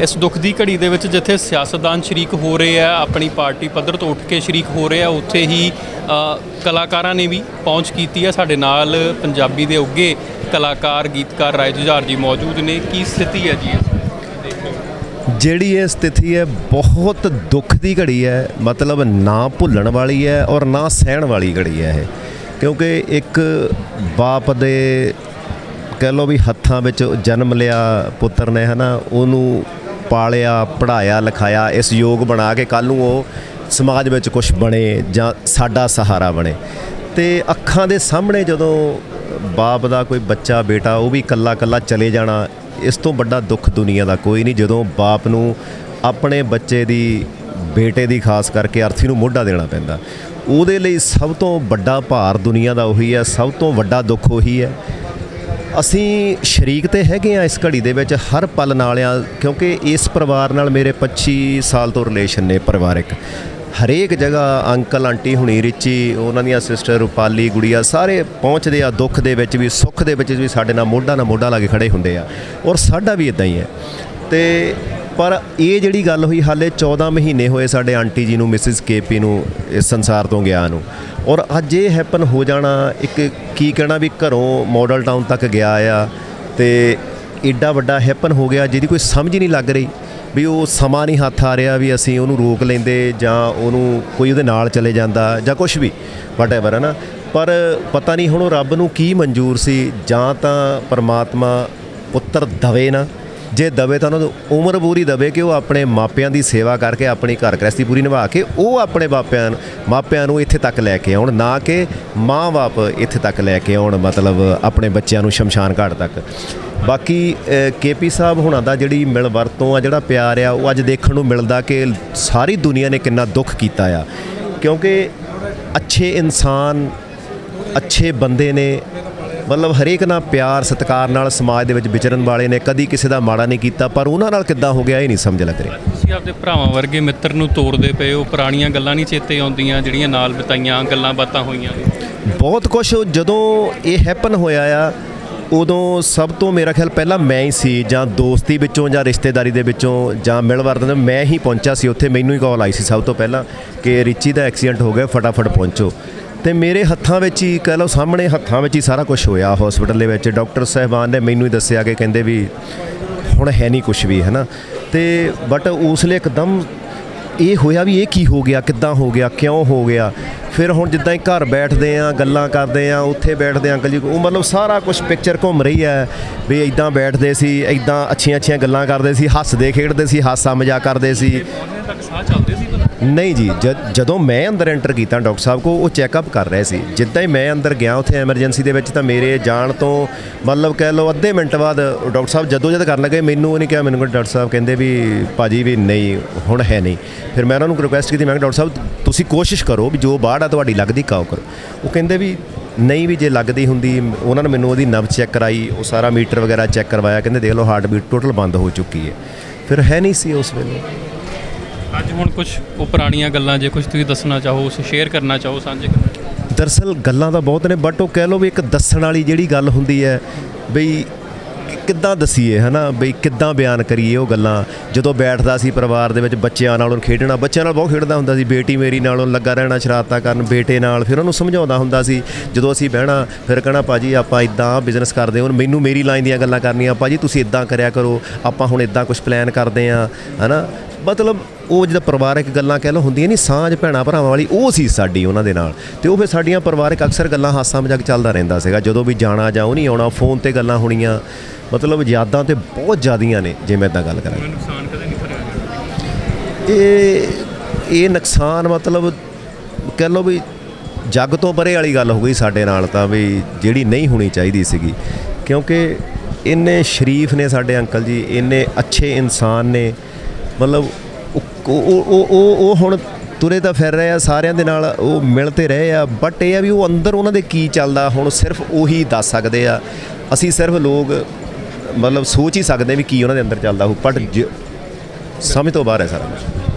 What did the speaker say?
ਇਸ ਦੁੱਖ ਦੀ ਘੜੀ ਦੇ ਵਿੱਚ ਜਿੱਥੇ ਸਿਆਸਤਦਾਨ ਸ਼ਰੀਕ ਹੋ ਰਹੇ ਆ, ਆਪਣੀ ਪਾਰਟੀ ਪੱਧਰ ਤੋਂ ਉੱਠ ਕੇ ਸ਼ਰੀਕ ਹੋ ਰਹੇ ਆ, ਉੱਥੇ ਹੀ ਕਲਾਕਾਰਾਂ ਨੇ ਵੀ ਪਹੁੰਚ ਕੀਤੀ ਹੈ ਸਾਡੇ ਨਾਲ ਪੰਜਾਬੀ ਦੇ ਉੱਗੇ ਕਲਾਕਾਰ, ਗੀਤਕਾਰ ਰਾਏ ਜੁਝਾਰ ਜੀ ਮੌਜੂਦ ਨੇ। ਕੀ ਸਥਿਤੀ ਹੈ ਜੀ ਇਸ ਜਿਹੜੀ ਇਹ ਸਥਿਤੀ ਹੈ, ਬਹੁਤ ਦੁੱਖ ਦੀ ਘੜੀ ਹੈ। ਮਤਲਬ ਨਾ ਭੁੱਲਣ ਵਾਲੀ ਹੈ ਔਰ ਨਾ ਸਹਿਣ ਵਾਲੀ ਘੜੀ ਹੈ ਇਹ। ਕਿਉਂਕਿ ਇੱਕ ਬਾਪ ਦੇ ਕਹਿ ਲਓ ਵੀ ਹੱਥਾਂ ਵਿੱਚ ਜਨਮ ਲਿਆ ਪੁੱਤਰ ਨੇ, ਹਨਾ, ਉਹਨੂੰ ਪਾਲਿਆ ਪੜਾਇਆ ਲਿਖਾਇਆ, ਇਸ ਯੋਗ ਬਣਾ ਕੇ ਕੱਲ ਨੂੰ ਉਹ ਸਮਾਜ ਵਿੱਚ ਕੁਝ ਬਣੇ ਜਾਂ ਸਾਡਾ ਸਹਾਰਾ ਬਣੇ। ਤੇ ਅੱਖਾਂ ਦੇ ਸਾਹਮਣੇ ਜਦੋਂ ਬਾਪ ਦਾ ਕੋਈ ਬੱਚਾ, ਬੇਟਾ, ਉਹ ਵੀ ਇਕੱਲਾ ਇਕੱਲਾ ਚਲੇ ਜਾਣਾ, ਇਸ ਤੋਂ ਵੱਡਾ ਦੁੱਖ ਦੁਨੀਆ ਦਾ ਕੋਈ ਨਹੀਂ, ਜਦੋਂ ਬਾਪ ਨੂੰ ਆਪਣੇ ਬੱਚੇ ਦੀ, ਬੇਟੇ ਦੀ ਖਾਸ ਕਰਕੇ ਅਰਥੀ ਨੂੰ ਮੋਢਾ ਦੇਣਾ ਪੈਂਦਾ। ਉਹਦੇ ਲਈ ਸਭ ਤੋਂ ਵੱਡਾ ਭਾਰ ਦੁਨੀਆ ਦਾ ਉਹੀ ਹੈ, ਸਭ ਤੋਂ ਵੱਡਾ ਦੁੱਖ ਉਹੀ ਹੈ। ਅਸੀਂ ਸ਼ਰੀਕ ਤੇ ਹੈਗੇ ਆ ਇਸ ਘੜੀ ਦੇ ਵਿੱਚ ਹਰ ਪਲ ਨਾਲ ਆ ਕਿਉਂਕਿ ਇਸ ਪਰਿਵਾਰ ਨਾਲ ਮੇਰੇ 25 ਸਾਲ ਤੋਂ ਰਿਲੇਸ਼ਨ ਨੇ ਪਰਿਵਾਰਿਕ। ਹਰੇਕ ਜਗ੍ਹਾ ਅੰਕਲ, ਆਂਟੀ, ਹੁਣੀ ਰਿਚੀ, ਉਹਨਾਂ ਦੀਆਂ ਸਿਸਟਰ ਰੂਪਾਲੀ, ਗੁੜੀਆ, ਸਾਰੇ ਪਹੁੰਚਦੇ ਆ ਦੁੱਖ ਦੇ ਵਿੱਚ ਵੀ, ਸੁੱਖ ਦੇ ਵਿੱਚ ਵੀ ਸਾਡੇ ਨਾਲ ਮੋਢਾ ਨਾਲ ਮੋਢਾ ਲਾ ਕੇ ਖੜੇ ਹੁੰਦੇ ਆ। ਔਰ ਸਾਡਾ ਵੀ ਇਦਾਂ ਹੀ ਹੈ। ਤੇ ਪਰ ਇਹ ਜਿਹੜੀ ਗੱਲ ਹੋਈ, ਹਾਲੇ 14 ਮਹੀਨੇ ਹੋਏ ਸਾਡੇ ਆਂਟੀ ਜੀ ਨੂੰ, ਮਿਸਿਸ ਕੇਪੀ ਨੂੰ, ਇਸ ਸੰਸਾਰ ਤੋਂ ਗਿਆ ਨੂੰ। ਔਰ ਅੱਜ ਇਹ ਹੈਪਨ ਹੋ ਜਾਣਾ, ਇੱਕ ਕੀ ਕਹਿਣਾ ਵੀ ਘਰੋਂ ਮਾਡਲ ਟਾਊਨ ਤੱਕ ਗਿਆ ਆ ਤੇ ਏਡਾ ਵੱਡਾ ਹੈਪਨ ਹੋ ਗਿਆ ਜਿਹਦੀ ਕੋਈ ਸਮਝ ਨਹੀਂ ਲੱਗ ਰਹੀ ਵੀ ਉਹ ਸਮਾਂ ਨਹੀਂ ਹੱਥ ਆ ਰਿਹਾ ਵੀ ਅਸੀਂ ਉਹਨੂੰ ਰੋਕ ਲੈਂਦੇ ਜਾਂ ਉਹਨੂੰ ਕੋਈ ਉਹਦੇ ਨਾਲ ਚਲੇ ਜਾਂਦਾ ਜਾਂ ਕੁਝ ਵੀ ਵਟਐਵਰ ਹੈ ਨਾ ਪਰ ਪਤਾ ਨਹੀਂ ਹੁਣ ਉਹ ਰੱਬ ਨੂੰ ਕੀ ਮਨਜ਼ੂਰ ਸੀ, ਜਾਂ ਤਾਂ ਪਰਮਾਤਮਾ ਪੁੱਤਰ ਦਵੇ ਨਾ। ਜੇ ਦਵੇ ਤਾਂ ਉਹਨਾਂ ਨੂੰ ਉਮਰ ਪੂਰੀ ਦਵੇ ਕਿ ਉਹ ਆਪਣੇ ਮਾਪਿਆਂ ਦੀ ਸੇਵਾ ਕਰਕੇ ਆਪਣੀ ਘਰ ਗ੍ਰਸਤੀ ਪੂਰੀ ਨਿਭਾ ਕੇ ਉਹ ਆਪਣੇ ਮਾਪਿਆਂ ਮਾਪਿਆਂ ਨੂੰ ਇੱਥੇ ਤੱਕ ਲੈ ਕੇ ਆਉਣ, ਨਾ ਕਿ ਮਾਂ-ਬਾਪ ਇੱਥੇ ਤੱਕ ਲੈ ਕੇ ਆਉਣ, ਮਤਲਬ ਆਪਣੇ ਬੱਚਿਆਂ ਨੂੰ ਸ਼ਮਸ਼ਾਨ ਘਾਟ ਤੱਕ। ਬਾਕੀ ਕੇਪੀ ਸਾਹਿਬ ਹੁਣਾਂ ਦਾ ਜਿਹੜੀ ਮਿਲ ਵਰਤੋਂ ਆ, ਜਿਹੜਾ ਪਿਆਰ ਆ, ਉਹ ਅੱਜ ਦੇਖਣ ਨੂੰ ਮਿਲਦਾ ਕਿ ਸਾਰੀ ਦੁਨੀਆ ਨੇ ਕਿੰਨਾ ਦੁੱਖ ਕੀਤਾ ਆ। ਕਿਉਂਕਿ ਅੱਛੇ ਇਨਸਾਨ, ਅੱਛੇ ਬੰਦੇ ਨੇ ਮਤਲਬ ਹਰੇਕ ਨਾਲ ਪਿਆਰ ਸਤਿਕਾਰ ਨਾਲ ਸਮਾਜ ਦੇ ਵਿੱਚ ਵਿਚਰਨ ਵਾਲੇ ਨੇ ਕਦੀ ਕਿਸੇ ਦਾ ਮਾੜਾ ਨਹੀਂ ਕੀਤਾ ਪਰ ਉਹਨਾਂ ਨਾਲ ਕਿੱਦਾਂ ਹੋ ਗਿਆ ਇਹ ਨਹੀਂ ਸਮਝ ਲੱਗ ਰਹੀ। ਤੁਸੀਂ ਆਪਦੇ ਭਰਾਵਾਂ ਵਰਗੇ ਮਿੱਤਰ ਨੂੰ ਤੋੜਦੇ ਪਏ ਹੋ ਪੁਰਾਣੀਆਂ ਗੱਲਾਂ ਨਹੀਂ ਚੇਤੇ ਆਉਂਦੀਆਂ ਜਿਹੜੀਆਂ ਨਾਲ ਬਿਤਾਈਆਂ ਗੱਲਾਂ ਬਾਤਾਂ ਹੋਈਆਂ ਬਹੁਤ ਕੁਝ ਜਦੋਂ ਇਹ ਹੈਪਨ ਹੋਇਆ ਆ ਉਦੋਂ ਸਭ ਤੋਂ ਮੇਰਾ ਖਿਆਲ ਪਹਿਲਾਂ ਮੈਂ ਹੀ ਸੀ ਜਾਂ ਦੋਸਤੀ ਵਿੱਚੋਂ ਜਾਂ ਰਿਸ਼ਤੇਦਾਰੀ ਦੇ ਵਿੱਚੋਂ ਜਾਂ ਮਿਲ ਵਰਤਨ ਮੈਂ ਹੀ ਪਹੁੰਚਿਆ ਸੀ ਉੱਥੇ ਮੈਨੂੰ ਹੀ ਕਾਲ ਆਈ ਸੀ ਸਭ ਤੋਂ ਪਹਿਲਾਂ ਕਿ ਰਿਚੀ ਦਾ ਐਕਸੀਡੈਂਟ ਹੋ ਗਿਆ ਫਟਾਫਟ ਪਹੁੰਚੋ। ਤੇ ਮੇਰੇ ਹੱਥਾਂ ਵਿੱਚ ਹੀ ਕਹਿ ਲਓ ਸਾਹਮਣੇ ਹੱਥਾਂ ਵਿੱਚ ਹੀ ਸਾਰਾ ਕੁਝ ਹੋਇਆ ਹਸਪੀਟਲ ਦੇ ਵਿੱਚ। ਡਾਕਟਰ ਸਾਹਿਬਾਨ ਨੇ ਮੈਨੂੰ ਹੀ ਦੱਸਿਆ ਕਿ ਕਹਿੰਦੇ ਵੀ ਹੁਣ ਹੈ ਨਹੀਂ ਕੁਝ ਵੀ ਹੈ ਨਾ ਤੇ ਬਟ ਉਸ ਲਈ ਇੱਕਦਮ ਇਹ ਹੋਇਆ ਵੀ ਇਹ ਕੀ ਹੋ ਗਿਆ, ਕਿੱਦਾਂ ਹੋ ਗਿਆ, ਕਿਉਂ ਹੋ ਗਿਆ? ਫਿਰ ਹੁਣ ਜਿੱਦਾਂ ਹੀ ਘਰ ਬੈਠਦੇ ਆ, ਗੱਲਾਂ ਕਰਦੇ ਆ, ਉੱਥੇ ਬੈਠਦੇ ਆ ਅੰਕਲ ਜੀ ਉਹ ਮਤਲਬ ਸਾਰਾ ਕੁਝ ਪਿਕਚਰ ਘੁੰਮ ਰਹੀ ਹੈ ਵੀ ਇਦਾਂ ਬੈਠਦੇ ਸੀ ਇਦਾਂ ਅੱਛੀਆਂ ਅੱਛੀਆਂ ਗੱਲਾਂ ਕਰਦੇ ਸੀ, ਹੱਸਦੇ ਖੇਡਦੇ ਸੀ ਹਾਸਾ ਮਜ਼ਾਕ ਕਰਦੇ ਸੀ। ਤੱਕ ਸਾਹ ਚੱਲਦੇ ਸੀ ਨਹੀਂ ਜੀ, ਜਦ- ਜਦੋਂ ਮੈਂ ਅੰਦਰ ਐਂਟਰ ਕੀਤਾ ਡਾਕਟਰ ਸਾਹਿਬ ਕੋ, ਉਹ ਚੈੱਕਅਪ ਕਰ ਰਹੇ ਸੀ। ਜਿੱਦਾਂ ਹੀ ਮੈਂ ਅੰਦਰ ਗਿਆ ਉੱਥੇ ਐਮਰਜੈਂਸੀ ਦੇ ਵਿੱਚ ਤਾਂ ਮੇਰੇ ਜਾਣ ਤੋਂ ਮਤਲਬ ਕਹਿ ਲਓ ਅੱਧੇ ਮਿੰਟ ਬਾਅਦ ਡਾਕਟਰ ਸਾਹਿਬ ਜਦੋਂ ਜਦ ਕਰਨ ਲੱਗੇ, ਮੈਨੂੰ ਉਹ ਨਹੀਂ ਕਿਹਾ, ਮੈਨੂੰ ਡਾਕਟਰ ਸਾਹਿਬ ਕਹਿੰਦੇ ਵੀ ਭਾਜੀ ਵੀ ਨਹੀਂ, ਹੁਣ ਹੈ ਨਹੀਂ। ਫਿਰ ਮੈਂ ਉਹਨਾਂ ਨੂੰ ਰਿਕੁਐਸਟ ਕੀਤੀ, ਮੈਂ ਕਿਹਾ, ਡਾਕਟਰ ਸਾਹਿਬ, ਤੁਸੀਂ ਕੋਸ਼ਿਸ਼ ਕਰੋ ਵੀ ਜੋ ਬਾੜ ਆ ਤੁਹਾਡੀ ਲੱਗਦੀ ਕਾਓ ਕਰੋ। ਉਹ ਕਹਿੰਦੇ ਵੀ ਨਹੀਂ ਵੀ ਜੇ ਲੱਗਦੀ ਹੁੰਦੀ, ਉਹਨਾਂ ਨੇ ਮੈਨੂੰ ਉਹਦੀ ਨਬਜ਼ ਚੈੱਕ ਕਰਾਈ, ਉਹ ਸਾਰਾ ਮੀਟਰ ਵਗੈਰਾ ਚੈੱਕ ਕਰਵਾਇਆ, ਕਹਿੰਦੇ ਦੇਖ ਲਓ ਹਾਰਟ ਬੀਟ ਟੋਟਲ ਬੰਦ ਹੋ ਚੁੱਕੀ ਹੈ। ਫਿਰ ਹੈ ਨਹੀਂ ਸੀ ਉਸ ਵੇਲੇ। ਅੱਜ ਹੁਣ ਕੁਝ ਉਹ ਪੁਰਾਣੀਆਂ ਗੱਲਾਂ ਜੇ ਕੁਝ ਤੁਸੀਂ ਦੱਸਣਾ ਚਾਹੋ ਉਸ ਸ਼ੇਅਰ ਕਰਨਾ ਚਾਹੋ ਸਾਂਝੇ ਕਰਨਾ। ਚਾਹੋ। ਦਰਸਲ ਗੱਲਾਂ ਤਾਂ ਬਹੁਤ ਨੇ ਬਟ ਉਹ ਕਹਿ ਲਓ ਵੀ ਇੱਕ ਦੱਸਣ ਵਾਲੀ ਜਿਹੜੀ ਗੱਲ ਹੁੰਦੀ ਹੈ ਬਈ ਕਿ- ਕਿੱਦਾਂ ਦਸੀਏ, ਹਨਾ? ਬਈ ਕਿੱਦਾਂ ਬਿਆਨ ਕਰੀਏ ਉਹ ਗੱਲਾਂ? ਜਦੋਂ ਬੈਠਦਾ ਸੀ ਪਰਿਵਾਰ ਦੇ ਵਿੱਚ ਬੱਚਿਆਂ ਨਾਲ, ਉਹਨੂੰ ਖੇਡਣਾ, ਬੱਚਿਆਂ ਨਾਲ ਬਹੁਤ ਖੇਡਦਾ ਹੁੰਦਾ ਸੀ। ਬੇਟੀ ਮੇਰੀ ਨਾਲ ਉਹਨੂੰ ਲੱਗਾ ਰਹਿਣਾ, ਸ਼ਰਾਰਤਾਂ ਕਰਨ, ਬੇਟੇ ਨਾਲ, ਫਿਰ ਉਹਨੂੰ ਸਮਝਾਉਂਦਾ ਹੁੰਦਾ ਸੀ। ਜਦੋਂ ਅਸੀਂ ਬਹਿਣਾ, ਫਿਰ ਕਹਣਾ, ਭਾਜੀ, ਆਪਾਂ ਇਦਾਂ ਬਿਜ਼ਨਸ ਕਰਦੇ ਹੁਣ ਮੈਨੂੰ ਮੇਰੀ ਲਾਈਨ ਦੀਆਂ ਗੱਲਾਂ ਕਰਨੀਆਂ, ਭਾਜੀ, ਤੁਸੀਂ ਇਦਾਂ ਕਰਿਆ ਕਰੋ, ਆਪਾਂ ਹੁਣ ਇਦਾਂ ਕੁਝ ਪਲਾਨ ਕਰਦੇ ਆ ਹਨਾ? ਮਤਲਬ ਉਹ ਜਿਹੜਾ ਪਰਿਵਾਰਕ ਗੱਲਾਂ ਕਹਿ ਲਓ ਹੁੰਦੀਆਂ ਨਹੀਂ ਸਾਂਝ ਭੈਣਾ ਭਰਾਵਾਂ ਵਾਲੀ ਉਹ ਸੀ ਸਾਡੀ ਉਹਨਾਂ ਦੇ ਨਾਲ। ਤੇ ਉਹ ਫਿਰ ਸਾਡੀਆਂ ਪਰਿਵਾਰਕ ਅਕਸਰ ਗੱਲਾਂ ਹਾਸਾ ਮਜ਼ਾਕ ਚੱਲਦਾ ਰਹਿੰਦਾ ਸੀਗਾ। ਜਦੋਂ ਵੀ ਜਾਣਾ ਜਾਂ ਉਹ ਨਹੀਂ ਆਉਣਾ ਫੋਨ ਤੇ ਗੱਲਾਂ ਹੋਣੀਆਂ ਮਤਲਬ ਯਾਦਾਂ ਤੇ ਬਹੁਤ ਜ਼ਿਆਦੀਆਂ ਨੇ ਜੇ ਮੈਂ ਇਦਾਂ ਗੱਲ ਕਰਾਂ। ਨੁਕਸਾਨ ਕਦੇ ਨਹੀਂ ਭਰਿਆ ਇਹ ਇਹ ਨੁਕਸਾਨ ਮਤਲਬ ਕਹਿ ਲਓ ਵੀ ਜੱਗ ਤੋਂ ਪਰੇ ਵਾਲੀ ਗੱਲ ਹੋ ਗਈ ਸਾਡੇ ਨਾਲ ਤਾਂ ਵੀ ਜਿਹੜੀ ਨਹੀਂ ਹੋਣੀ ਚਾਹੀਦੀ ਸੀਗੀ। ਕਿਉਂਕਿ ਇੰਨੇ ਸ਼ਰੀਫ ਨੇ ਸਾਡੇ ਅੰਕਲ ਜੀ ਇੰਨੇ ਅੱਛੇ ਇਨਸਾਨ ਨੇ ਮਤਲਬ ਉਹ ਉਹ ਉਹ- ਹੁਣ ਤੁਰੇ ਤਾਂ ਫਿਰ ਰਹੇ ਆ, ਸਾਰਿਆਂ ਦੇ ਨਾਲ ਉਹ ਮਿਲ ਮਿਲਤੇ ਰਹੇ ਆ ਬਟ ਇਹ ਆ ਵੀ ਉਹ ਅੰਦਰ ਉਹਨਾਂ ਦੇ ਕੀ ਚੱਲਦਾ, ਹੁਣ ਸਿਰਫ ਉਹੀ ਦੱਸ ਸਕਦੇ ਆ। ਅਸੀਂ ਸਿਰਫ ਲੋਕ ਮਤਲਬ ਸੋਚ ਹੀ ਸਕਦੇ ਵੀ ਕੀ ਉਹਨਾਂ ਦੇ ਅੰਦਰ ਚੱਲਦਾ ਹੋ ਬਟ ਸਮਝ ਤੋਂ ਬਾਹਰ ਹੈ ਸਾਰਾ ਕੁਛ।